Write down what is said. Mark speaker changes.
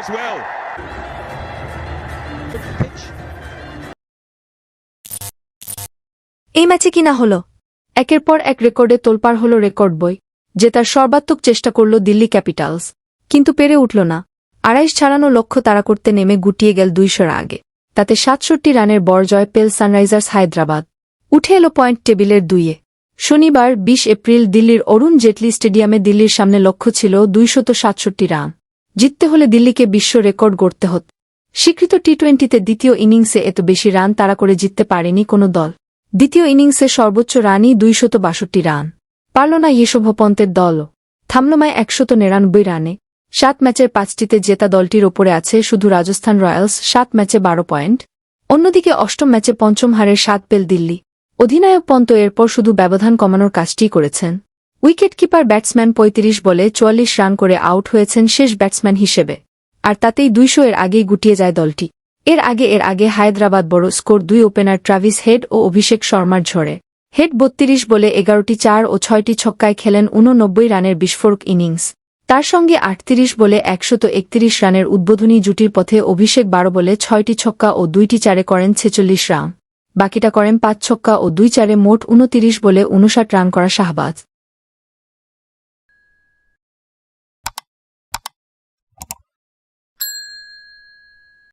Speaker 1: as well.
Speaker 2: এই ম্যাচে কি না হলো? একের পর এক রেকর্ডে তোলপার হল রেকর্ড বই, যে তার সর্বাত্মক চেষ্টা করল দিল্লি ক্যাপিটালস। কিন্তু পেরে উঠল না। আড়াইশ ছাড়ানো লক্ষ্য তারা করতে নেমে গুটিয়ে গেল দুইশোর আগে। তাতে সাতষট্টি রানের বড় জয় পেল সানরাইজার্স হায়দ্রাবাদ। উঠে এলো পয়েন্ট টেবিলের দুইয়ে। শনিবার বিশ এপ্রিল দিল্লির অরুণ জেটলি স্টেডিয়ামে দিল্লির সামনে লক্ষ্য ছিল দুইশত সাতষট্টি রান। জিততে হলে দিল্লিকে বিশ্ব রেকর্ড গড়তে হত। স্বীকৃত টি টোয়েন্টিতে দ্বিতীয় ইনিংসে এত বেশি রান তাড়া করে জিততে পারেনি কোনো দল। দ্বিতীয় ইনিংসে সর্বোচ্চ রানই দুইশত বাষট্টি রান। পারল না ইয়েশভ পন্তের দলও। থামলমায় একশত নিরানব্বই রানে। সাত ম্যাচের পাঁচটিতে জেতা দলটির ওপরে আছে শুধু রাজস্থান রয়্যালস, সাত ম্যাচে বারো পয়েন্ট। অন্যদিকে অষ্টম ম্যাচে পঞ্চম হারের সাত পেল দিল্লি। অধিনায়ক পন্ত এরপর শুধু ব্যবধান কমানোর কাজটিই করেছেন। উইকেট কিপার ব্যাটসম্যান ৩৫ বলে চুয়াল্লিশ রান করে আউট হয়েছেন শেষ ব্যাটসম্যান হিসেবে। আর তাতেই দুইশো এর আগেই গুটিয়ে যায় দলটি। এর আগে এর আগে হায়দ্রাবাদ বড় স্কোর দুই ওপেনার ট্রাভিস হেড ও অভিষেক শর্মার ঝড়ে। হেড বত্রিশ বলে এগারোটি চার ও ছয়টি ছক্কায় খেলেন উননব্বই রানের বিস্ফোরক ইনিংস। তার সঙ্গে আটত্রিশ বলে একশত একত্রিশ রানের উদ্বোধনী জুটির পথে অভিষেক বারো বলে ছয়টি ছক্কা ও দুইটি চারে করেন ছেচল্লিশ রান। বাকিটা করেন পাঁচ ছক্কা ও দুই চারে মোট উনতিরিশ বলে উনষাট রান করা শাহবাজ।